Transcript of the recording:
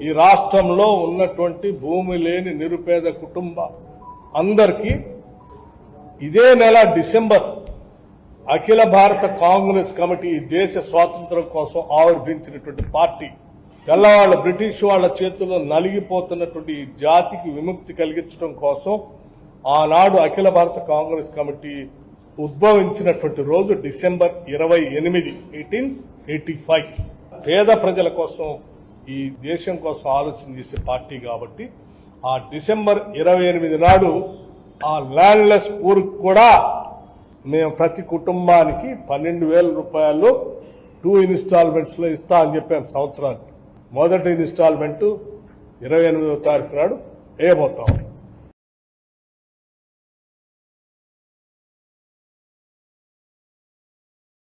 ఈ రాష్ట్రంలో ఉన్నటువంటి భూమి లేని నిరుపేద కుటుంబ అందరికీ ఇదే నెల డిసెంబర్ అఖిల భారత కాంగ్రెస్ కమిటీ ఈ దేశ స్వాతంత్రం కోసం ఆవిర్భించినటువంటి పార్టీ తెల్లవాళ్ళ బ్రిటిష్ వాళ్ళ చేతుల్లో నలిగిపోతున్నటువంటి ఈ జాతికి విముక్తి కలిగించడం కోసం ఆనాడు అఖిల భారత కాంగ్రెస్ కమిటీ ఉద్భవించినటువంటి రోజు డిసెంబర్ ఇరవై ఎనిమిది ఎయిటీన్ ఎయిటీ ఫైవ్ పేద ప్రజల కోసం ఈ దేశం కోసం ఆలోచన చేసే పార్టీ కాబట్టి ఆ డిసెంబర్ ఇరవై ఎనిమిది నాడు ఆ ల్యాండ్లెస్ పూర్ కూడా మేము ప్రతి కుటుంబానికి పన్నెండు వేల రూపాయలు టూ ఇన్స్టాల్మెంట్స్లో ఇస్తా అని చెప్పాం సంవత్సరానికి. మొదటి ఇన్స్టాల్మెంట్ ఇరవై ఎనిమిదో తారీఖు నాడు వేయబోతాం